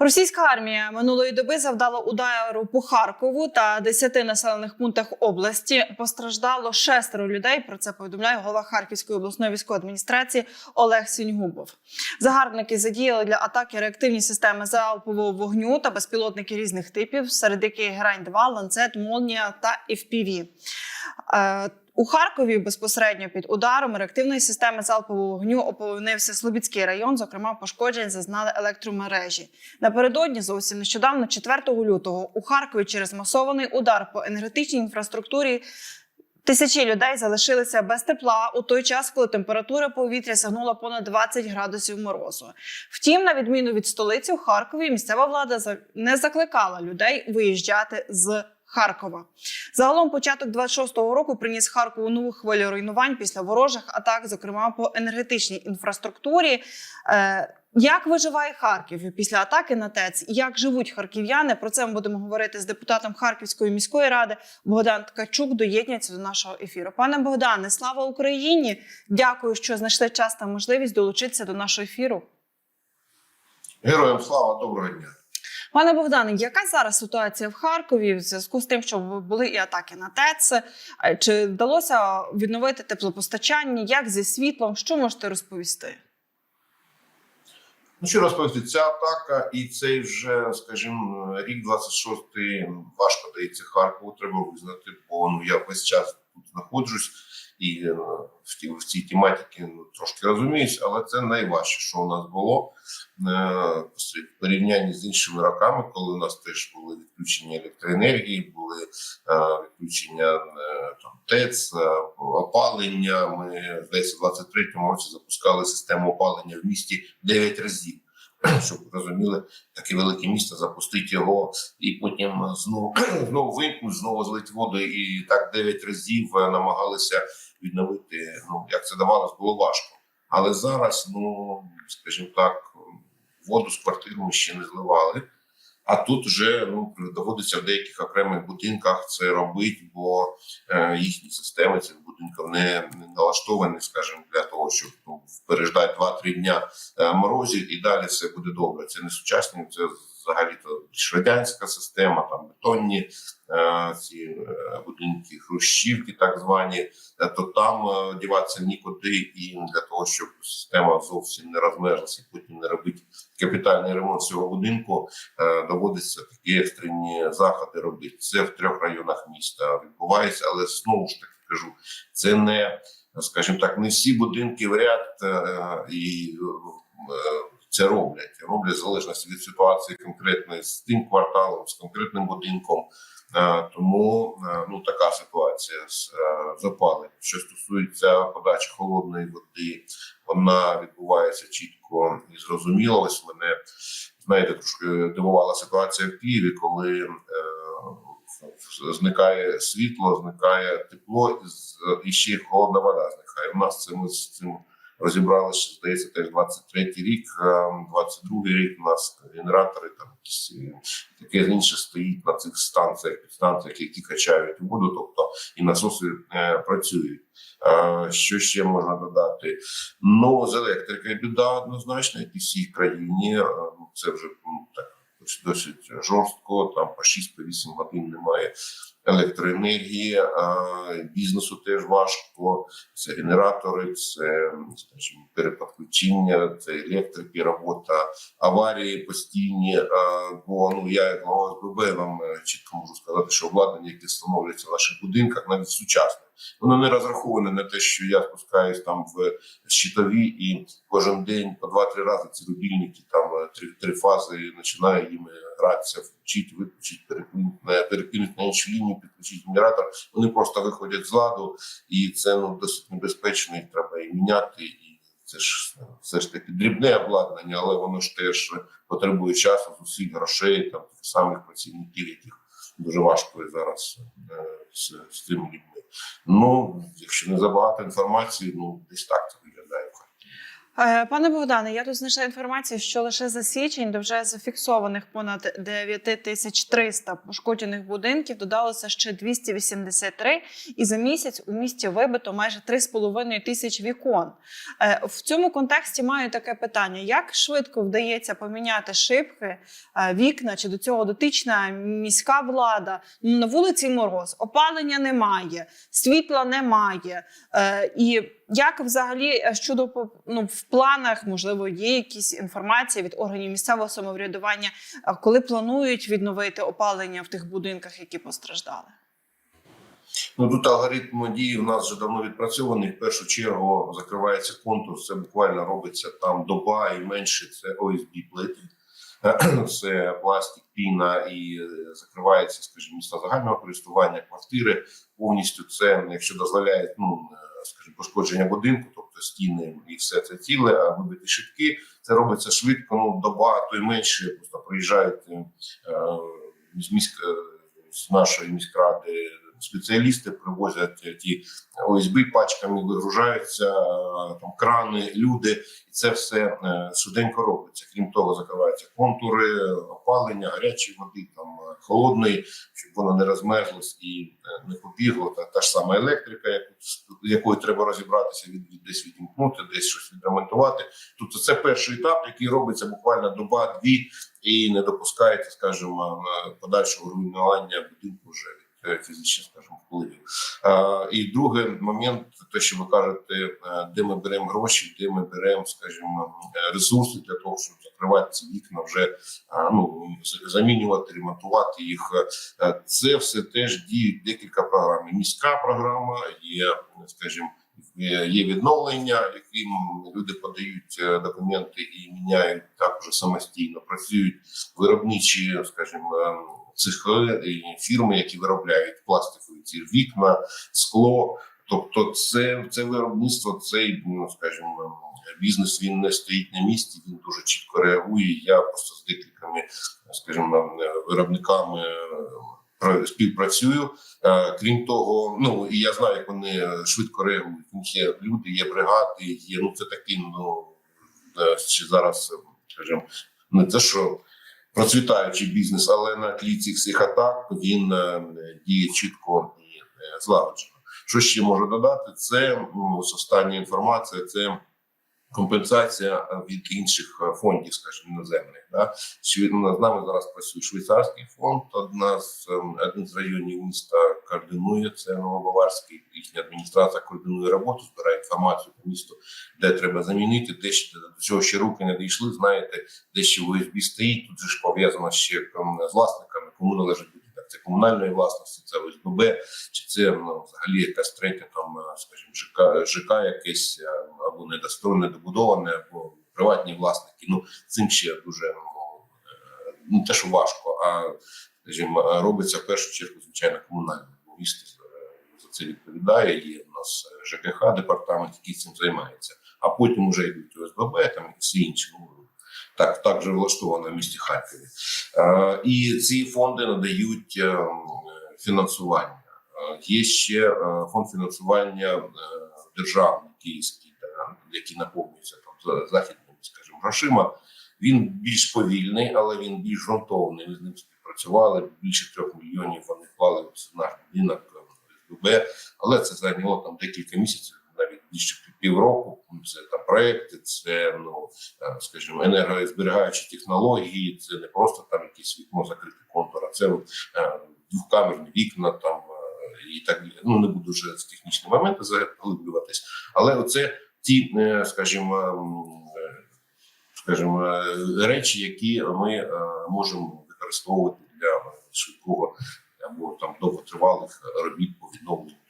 Російська армія минулої доби завдала удару по Харкову та 10 населених пунктах області. Постраждало шестеро людей. Про це повідомляє голова Харківської обласної військової адміністрації Олег Сіньгубов. Загарбники задіяли для атаки реактивні системи залпового вогню та безпілотники різних типів, серед яких грань 2 ланцет, молнія та FPV. У Харкові безпосередньо під ударом реактивної системи залпового вогню оповинився Слобідський район. Зокрема, пошкоджень зазнали електромережі. Напередодні зовсім нещодавно, 4 лютого, у Харкові через масований удар по енергетичній інфраструктурі. Тисячі людей залишилися без тепла у той час, коли температура повітря сягнула понад 20 градусів морозу. Втім, на відміну від столиці у Харкові, місцева влада не закликала людей виїжджати з Харкова. Загалом початок 26-го року приніс Харкову нову хвилю руйнувань після ворожих атак, зокрема по енергетичній інфраструктурі. Е, як виживає Харків після атаки на ТЕЦ? Як живуть харків'яни? Про це ми будемо говорити з депутатом Харківської міської ради Богдан Ткачук. Доєднується до нашого ефіру. Пане Богдане, слава Україні! Дякую, що знайшли час та можливість долучитися до нашого ефіру. Героям слава, доброго дня. Пане Богдане, яка зараз ситуація в Харкові в зв'язку з тим, що були і атаки на ТЕЦ? Е, Чи вдалося відновити теплопостачання? Як зі світлом? Що можете розповісти? Ну що розповісти, ця атака і цей вже, скажімо, рік 26-й важко дається Харкову, треба визнати, бо ну, я весь час тут знаходжусь і е, в, ті, в цій тематиці ну, трошки розуміюсь, але це найважче, що у нас було е, в порівнянні з іншими роками, коли у нас теж були відключення електроенергії, були е, відключення там, ТЕЦ, опалення. Ми здається, в 23-му році запускали систему опалення в місті 9 разів. Щоб розуміли, таке велике місто запустити його і потім знову знову вимкнуть, знову злить воду, і так 9 разів намагалися відновити. Ну як це давалось, було важко. Але зараз, ну скажімо так, воду з квартир ми ще не зливали. А тут вже ну доводиться в деяких окремих будинках це робити, бо е, їхні системи цих будинків не, не налаштовані, скажімо, для того, щоб ну, переждати 2-3 дня е, морозів і далі все буде добре. Це не сучасні, це взагалі то радянська система, там бетонні е, ці е, будинки, хрущівки, так звані, е, то там е, діватися нікуди, і для того, щоб система зовсім не розмерзлася, і потім не робити капітальний ремонт цього будинку, е, доводиться такі екстрені заходи робити. Це в трьох районах міста відбувається, але знову ж таки кажу, це не, скажімо так, не всі будинки в ряд і е, це роблять. Роблять залежності від ситуації конкретної з тим кварталом, з конкретним будинком. Е, Тому е, ну така ситуація з е, запаленням. Що стосується подачі холодної води, вона відбувається чітко і зрозуміло. Ось мене знаєте, трошки дивувала ситуація в Києві, коли зникає світло, зникає тепло, і ще холодна вода зникає. У нас це ми з цим розібралися, здається, теж 23-й рік, е, 22-й рік. У нас генератори там якісь е, таке інше стоїть на цих станціях, підстанціях, які качають воду, тобто і насоси е, працюють. Е, Що ще можна додати? Ну, з електрикою біда однозначно, як і всій країні. Е, Це вже так досить жорстко. Там по 6-8 годин немає електроенергії, бізнесу теж важко. Це генератори, це скажімо, переподключення, це електрики, робота, аварії постійні. Бо ну я як голова ОСББ вам е, чітко можу сказати, що обладнання, яке встановлюється в наших будинках, навіть сучасне, воно не розраховане на те, що я спускаюсь там в щитові і кожен день по 2-3 рази ці рубільники, там е, три, три фази починаю їм гратися, включити, виключити, перекинути перекинути на іншу лінію, підключити генератор. Вони просто виходять з ладу, і це ну досить небезпечно. Їх треба і міняти. І це ж все ж таки дрібне обладнання, але воно ж теж потребує часу, зусиль, грошей, там самих працівників, яких дуже важко зараз е, з, з цими людьми. Ну, якщо не забагато інформації, ну десь так це Пане Богдане, я тут знайшла інформацію, що лише за січень до вже зафіксованих понад 9300 пошкоджених будинків додалося ще 283, і за місяць у місті вибито майже 3,5 тисяч вікон. Е, В цьому контексті маю таке питання: як швидко вдається поміняти шибки, е, вікна чи до цього дотична міська влада? На вулиці мороз, опалення немає, світла немає. Е, І як взагалі е, щодо ну, в планах, можливо, є якісь інформація від органів місцевого самоврядування, е, коли планують відновити опалення в тих будинках, які постраждали? Ну тут алгоритм дії у нас вже давно відпрацьований. В першу чергу закривається контур. Це буквально робиться там доба і менше. Це ОСБ плити, це пластик, піна і е, закривається, скажімо, міста загального користування, квартири повністю. Це якщо дозволяє, ну скажімо, пошкодження будинку, тобто стіни і все це ціле, а вибиті шибки. Це робиться швидко. Ну доба, то й менше. Просто приїжджають е, з міськ е, з нашої міськради спеціалісти привозять ті ОСБ пачками, вигружаються там крани, люди, і це все е, швиденько робиться. Крім того, закриваються контури, опалення, гарячої води, там е, холодної, щоб воно не розмерзлось і е, не побігло. Та, та ж сама електрика, яку якою треба розібратися, від, від десь відімкнути, десь щось відремонтувати. Тобто це перший етап, який робиться буквально доба-дві, і не допускається, скажімо, подальшого руйнування будинку вже фізичних, скажімо, впливів. Е, І другий момент, те, що ви кажете, е, де ми беремо гроші, де ми беремо, скажімо, е, ресурси для того, щоб закривати ці вікна, вже е, ну замінювати, ремонтувати їх. Е, Це все теж діють декілька програм. Міська програма є, скажімо. Є відновлення, яким люди подають е, документи і міняють також самостійно. Працюють виробничі, скажімо, цехи фірми, які виробляють пластикові ці вікна, скло. Тобто, це, це виробництво, цей, ну скажімо, бізнес він не стоїть на місці, він дуже чітко реагує. Я просто з декількома, скажімо, виробниками е, співпрацюю. Е, Крім того, ну і я знаю, як вони швидко реагують. Є люди, є бригади, є ну це такий, ну е, ще зараз, скажімо, не те, що процвітаючий бізнес, але на тлі цих всіх атак він е, діє чітко і е, злагоджено. Що ще можу додати? Це ось остання інформація. Це компенсація від інших е, фондів, скажімо, іноземних. Да? Ну, З нами зараз працює швейцарський фонд. Одна з ем, один з районів міста координує це Новобаварський. Їхня адміністрація координує роботу, збирає інформацію по місту, де треба замінити, де ще до цього ще руки не дійшли. Знаєте, де ще ОСБ стоїть. Тут же ж пов'язано ще з власниками, кому належить будинок. Це комунальної власності, це ОСББ, чи це ну, взагалі якась третя, там, е, скажімо, ЖК, ЖК якесь е, або недостроєне, недобудоване, або приватні власники. Ну цим ще дуже ну, е, не те, що важко, а скажімо, робиться в першу чергу, звичайно, комунальне. Бо е, за це відповідає. Є у нас е, ЖКХ департамент, який цим займається. А потім вже йдуть ОСББ, там і всі інші. Ну, так, так же влаштовано в місті Харкові. Е, І ці фонди надають е, фінансування. Е, Є ще е, фонд фінансування е, державний київський, та, який наповнюється там за- західними, скажімо, грошима. Він більш повільний, але він більш ґрунтовний. З ним співпрацювали. Більше трьох мільйонів вони вклали в будинок СББ, але це зайняло там декілька місяців, навіть більше півроку. Це там проекти, це ну е, скажімо, енергозберігаючі технології. Це не просто там якісь вікно закрити контур, а це е, двохкамерні вікна там е, і так. Ну не буду вже з технічні моменти заглиблюватись, але оце ті, скажімо, скажімо, речі, які ми можемо використовувати швидкого або там довготривалих робіт по відновленню е.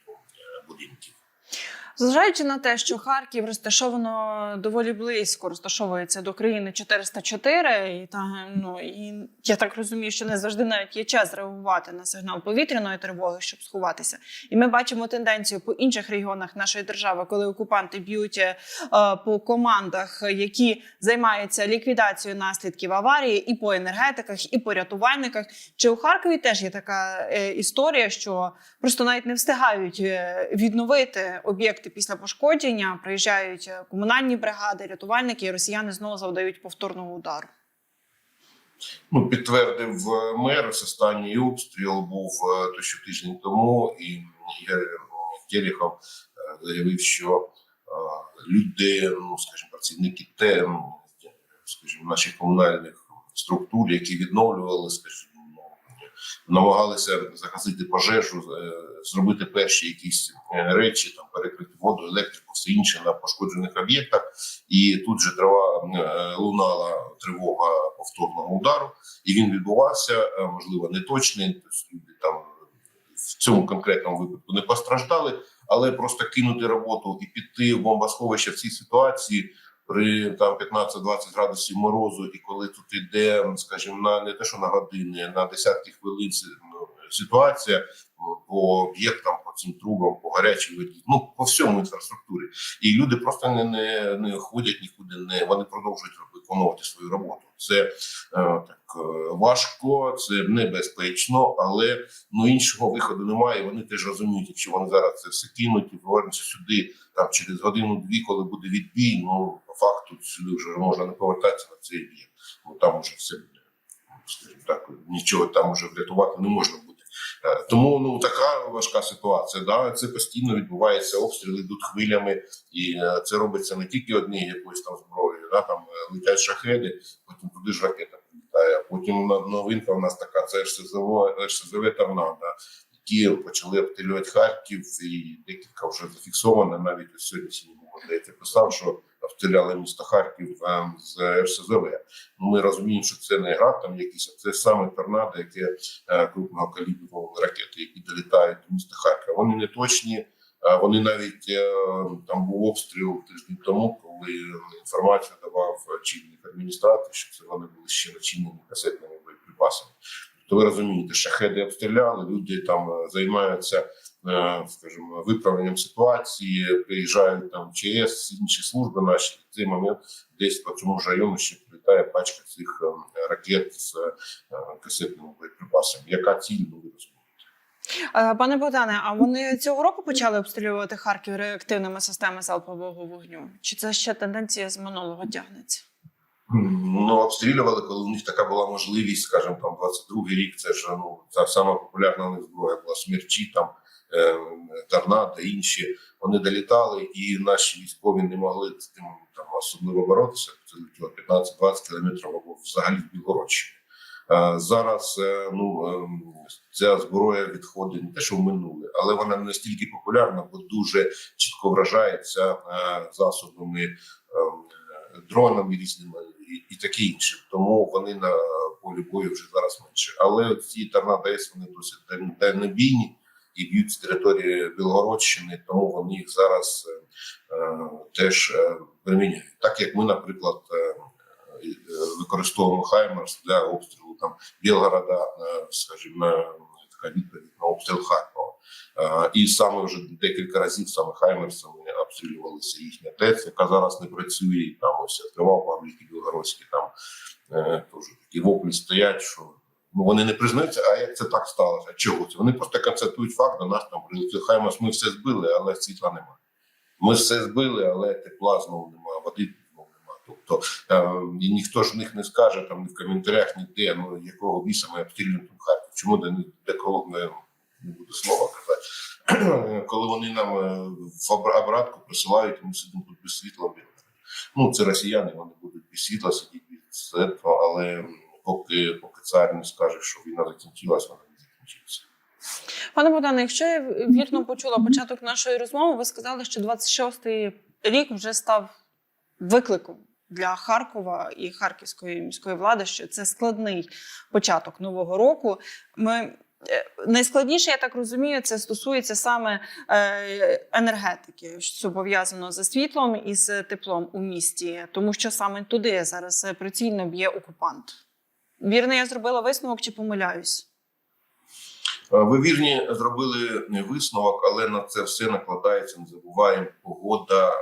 Зважаючи на те, що Харків розташовано доволі близько, розташовується до країни 404, і та ну і я так розумію, що не завжди навіть є час реагувати на сигнал повітряної тривоги, щоб сховатися. І ми бачимо тенденцію по інших регіонах нашої держави, коли окупанти б'ють е, по командах, які займаються ліквідацією наслідків аварії, і по енергетиках, і по рятувальниках. Чи у Харкові теж є така е, історія, що просто навіть не встигають е, відновити об'єкти відновити після пошкодження. Приїжджають е, комунальні бригади, рятувальники, і росіяни знову завдають повторного удару. Ну, підтвердив е, мер. Останній обстріл був е, то що тиждень тому, і Терехов заявив, що люди, ну скажімо, працівники те, ну, скажімо, наших комунальних структур, які відновлювали, скажімо, намагалися загасити пожежу, е, зробити перші якісь е, речі, там перекрити воду, електрику, все інше на пошкоджених об'єктах. І тут же трава е, лунала тривога повторного удару, і він відбувався, можливо, не точний. тобто люди там в цьому конкретному випадку не постраждали, але просто кинути роботу і піти в бомбосховище в цій ситуації. При там 15-20 градусів морозу, і коли тут іде, скажімо, на не те, що на години, на десятки хвилин ситуація по об'єктам, по цим трубам, по гарячій воді, ну по всьому інфраструктурі, і люди просто не, не, не ходять нікуди, не вони продовжують виконувати свою роботу. Це е, так е, важко, це небезпечно, але ну іншого виходу немає. Вони теж розуміють, якщо вони зараз це все кинуть і повернуться сюди там через годину-дві, коли буде відбій. Ну по факту сюди вже можна не повертатися на цей об'єкт, бо там уже все буде. Скажімо так, нічого там уже врятувати не можна Тому ну така важка ситуація. Да, це постійно відбувається обстріли, йдуть хвилями, і е, це робиться не тільки однією якоюсь там зброєю. Да, там е, летять шахеди, потім туди ж ракета прилітає. Потім новинка у нас така це РСЗВ, РСЗВ торнадо, які почали обстрілювати Харків, і декілька вже зафіксовано. Навіть сьогодні сьогодні здається писав, що обстріляли місто Харків е, з РСЗВ. Ми розуміємо, що це не град там якийсь, а це саме торнадо, яке е, крупного калібру ракети, які долітають до міста Харкова. Вони не точні. е, Вони навіть там був обстріл тиждень тому, коли інформацію давав чинник адміністрації, що це вони були ще начинені касетними боєприпасами. То ви розумієте, шахеди обстріляли, люди там займаються, скажімо, виправленням ситуації, приїжджають там ЧС, інші служби наші. В цей момент десь по цьому ж району ще прилітає пачка цих е, ракет з е, касетними боєприпасами. Яка ціль, ну ви? Е, Пане Богдане, а вони цього року почали обстрілювати Харків реактивними системами залпового вогню? Чи це ще тенденція з минулого тягнеться? Ну, обстрілювали, коли у них така була можливість, скажімо, там 22-й рік. Це ж ну ця сама популярна у них зброя була смерчі, там е, торнадо, інші. Вони долітали, і наші військові не могли з тим там особливо боротися. Це летіло 15-20 кілометрів або взагалі в Білгородщині. Е, Зараз е, ну ем, ця зброя відходить не те, що в минуле, але вона не настільки популярна, бо дуже чітко вражається е, засобами ем, дронами різними і, таке інше. Тому вони на полі бою вже зараз менше. Але ці торнадо С вони досить дальнобійні і б'ють з території Білгородщини, тому вони їх зараз е, е, теж е, приміняють. Так як ми, наприклад, е, е, використовуємо Хаймерс для обстрілу там Білгорода, е, скажімо, е, така відповідь на обстріл Харкова. Е, І саме вже декілька разів саме Хаймерсами обстрілювалися їхня ТЕЦ, яка зараз не працює, там ось тривав пабліки білгородські, там е, теж такі воплі стоять, що вони не признаються, а як це так сталося? Чого це? Вони просто констатують факт, до нас там Хаймерс, ми все збили, але світла немає. Ми все збили, але тепла знову немає, води знову немає. Тобто е, і ніхто ж в них не скаже там ні в коментарях, ніде, ну якого біса ми обстрілюємо там Харків. Чому де, де кого не, не буду слова казати. Коли вони нам е, в обра- обратку присилають, ми сидимо тут без світла. Ну, це росіяни, вони будуть без світла сидіти без цього, але поки, поки цар не скаже, що війна закінчилась, вона не закінчиться. Пане Богдане, якщо я вірно почула початок нашої розмови, ви сказали, що 26-й рік вже став викликом для Харкова і харківської міської влади, що це складний початок нового року. Ми е, найскладніше, я так розумію, це стосується саме е, енергетики, що пов'язано з світлом і з теплом у місті, тому що саме туди зараз прицільно б'є окупант. Вірно, я зробила висновок чи помиляюсь? Е, Ви вірні зробили висновок, але на це все накладається. Не забуваємо погода е,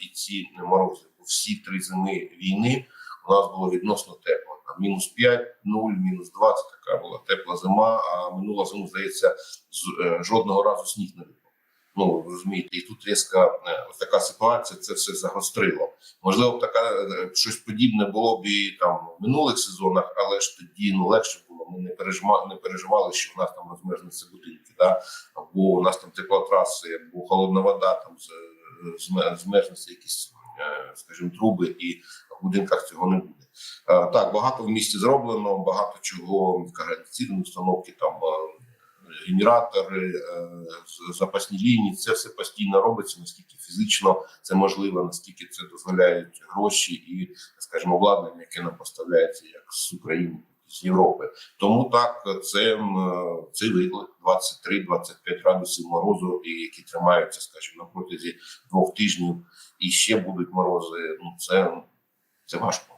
і ці морози. Всі три зими війни у нас було відносно тепло. Мінус 5, 0, мінус 20, така була тепла зима. А минула зиму, здається, е, жодного разу сніг не випав. Ну розумієте, і тут різка е, ось така ситуація, це все загострило. Можливо, б така е, щось подібне було б і там в минулих сезонах, але ж тоді ну легше було. Ми не переживали, не переживали, що в нас там розмерзнуться будинки, да? або у нас там теплотраси, або холодна вода там з- якісь, е, скажімо, труби, і в будинках цього не буде. Так, багато в місті зроблено, багато чого координаційні установки, там генератори, з- запасні лінії. Це все постійно робиться, наскільки фізично це можливо, наскільки це дозволяють гроші і, скажімо, обладнання, яке нам поставляється як з України. З Європи, тому так це цей виклик 23-25 градусів морозу, які тримаються, скажімо, на протязі двох тижнів, і ще будуть морози. Ну це, це важко.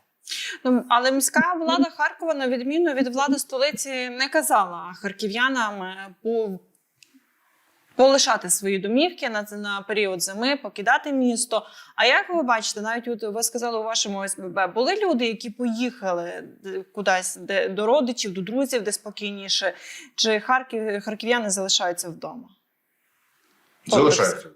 Ну, але міська влада Харкова, на відміну від влади столиці, не казала харків'янам е, по. Полишати свої домівки на, на період зими, покидати місто. А як ви бачите, навіть от ви сказали у вашому ОСББ, були люди, які поїхали кудись де, до родичів, до друзів, де спокійніше, чи Харків, харків'яни залишаються вдома? Залишаються.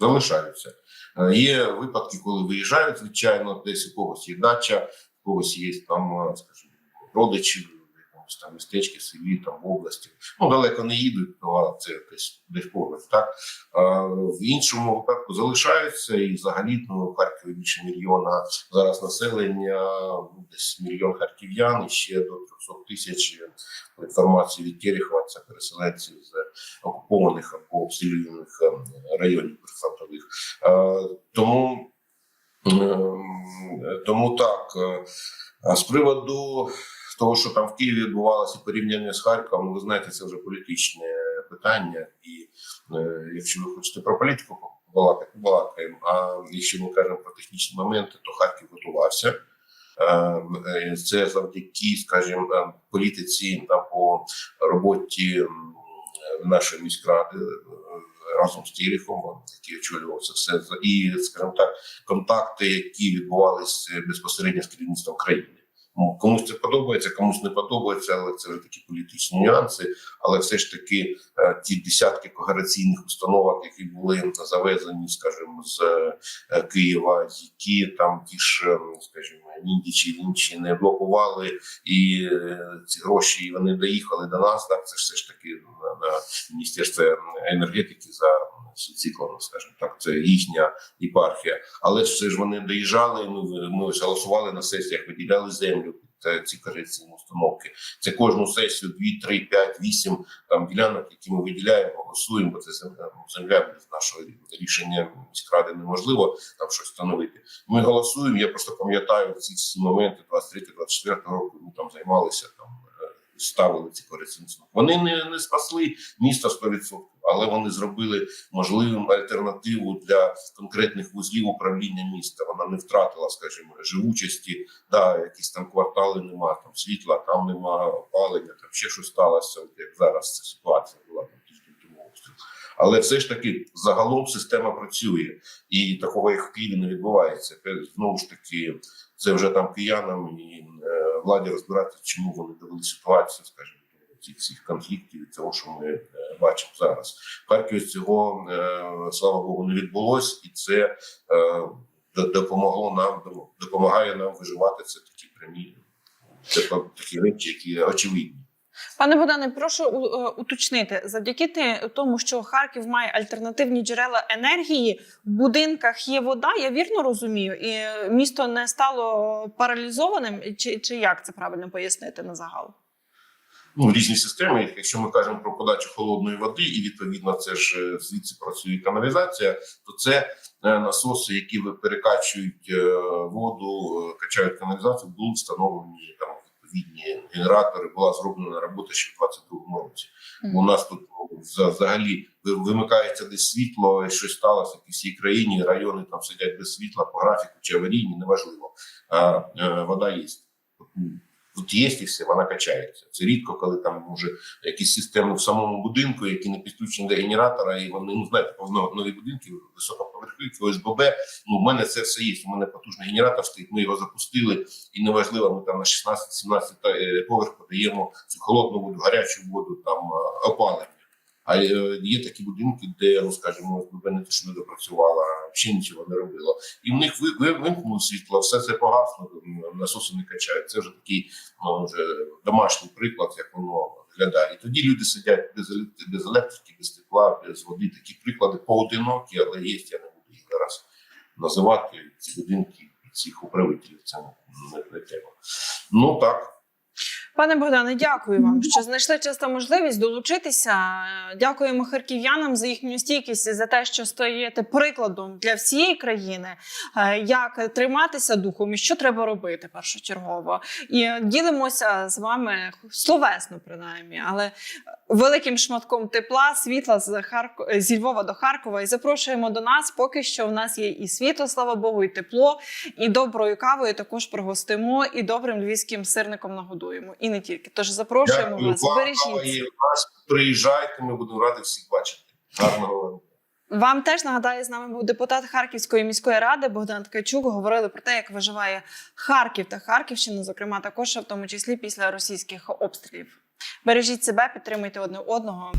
Залишаються. Е, Є випадки, коли виїжджають, звичайно, десь у когось є дача, у когось є там, е, скажімо, родичі якомусь там містечці, селі, там в області. Ну, далеко не їдуть, а це десь десь поруч. Так? А в іншому випадку залишаються, і взагалі ну, в Харкові більше мільйона зараз населення, ну, десь мільйон харків'ян, і ще до 300 тисяч інформації від Терехова, це переселенці з окупованих або обстрілюваних е, районів прифронтових. Е, Тому, е, тому так, з приводу того, що там в Києві відбувалося порівняння з Харковом, ну, ви знаєте, це вже політичне питання. І якщо ви хочете про політику побалакати, балакаємо. А якщо ми кажемо про технічні моменти, то Харків готувався. Це завдяки, скажімо, політиці та по роботі нашої міськради е, разом з Тіріхом, який очолював це все, і, скажімо так, контакти, які відбувалися безпосередньо з керівництвом країни. Ну, Комусь це подобається, комусь не подобається, але це вже такі політичні нюанси. Але все ж таки е, ті десятки когераційних установок, які були завезені, скажімо, з е, Києва, які там ті ж, е, скажімо, нінді чи інші не блокували, і е, ці гроші вони доїхали до нас. Так це ж все ж таки на міністерство енергетики за циклом, скажімо так, це їхня єпархія. Але все ж вони доїжджали. Ми, ми голосували на сесіях, виділяли землю під е, ці корекційні установки. Це кожну сесію 2, 3, 5, 8 там ділянок, які ми виділяємо, голосуємо, бо це земля, ну, земля без нашого рішення міськради неможливо там щось встановити. Ми голосуємо. Я просто пам'ятаю ці всі моменти 23-24 року. Ми там займалися там. е, Ставили ці корекційні установки. Вони не, не спасли місто 100%, але вони зробили можливим альтернативу для конкретних вузлів управління міста. Вона не втратила, скажімо, живучості. Да, якісь там квартали нема, там світла, там нема опалення, там ще щось сталося. Як зараз ця ситуація була там обстріл. Але все ж таки загалом система працює, і такого як в Києві не відбувається. Знову ж таки, це вже там киянам і е, владі розбиратися, чому вони довели ситуацію, скажімо, цих конфліктів і того, що ми е, бачимо зараз. В Харкові цього е, слава Богу не відбулось, і це е, допомогло нам допомагає нам виживати. Це такі прямі це такі речі, які очевидні. Пане Богдане, прошу уточнити, завдяки тому, що Харків має альтернативні джерела енергії, в будинках є вода, я вірно розумію, і місто не стало паралізованим, чи, чи як це правильно пояснити на загал? Ну, різні системи. Якщо ми кажемо про подачу холодної води, і відповідно це ж е, звідси працює каналізація, то це е, насоси, які перекачують е, воду, качають каналізацію, були встановлені там відповідні генератори. Була зроблена робота ще в 22-му році. У нас тут ну, взагалі ви- вимикається десь світло, і щось сталося в всій країні. Райони там сидять без світла по графіку чи аварійні, неважливо. А е, вода є. От є і все, вона качається. Це рідко, коли там може якісь системи в самому будинку, які не підключені до генератора, і вони ну знаєте, повно нові будинки, високоповерхівки, ОСББ. Ну, в мене це все є. У мене потужний генератор стоїть. Ми його запустили, і неважливо, ми там на 16-17 та- е, поверх подаємо цю холодну воду, гарячу воду, там е, опалення. А е, є такі будинки, де, ну скажімо, ОСББ не те, що не допрацювала, взагалі нічого не робила. І в них ви, ви вимкнули світло, все це погасло, насоси не качають. Це вже такий ну, вже домашній приклад, як воно виглядає. І тоді люди сидять без, елект- без електрики, без тепла, без води. Такі приклади поодинокі, але є, я не буду їх зараз називати. Ці будинки цих управителів це не, не треба. Ну так. Пане Богдане, дякую вам, що знайшли часто можливість долучитися. Дякуємо харків'янам за їхню стійкість і за те, що стоїте прикладом для всієї країни, е, як триматися духом і що треба робити першочергово. І ділимося з вами словесно, принаймні, але великим шматком тепла, світла з Харко... зі Львова до Харкова. І запрошуємо до нас. Поки що в нас є і світло, слава Богу, і тепло, і доброю кавою також пригостимо, і добрим львівським сирником нагодуємо. І не тільки. Тож запрошуємо Дякую вас. вам. Бережіть. Вас приїжджайте, ми будемо раді всіх бачити. Гарного. Вам теж нагадаю, з нами був депутат Харківської міської ради Богдан Ткачук. Говорили про те, як виживає Харків та Харківщина, зокрема також в тому числі після російських обстрілів. Бережіть себе, підтримуйте одне одного.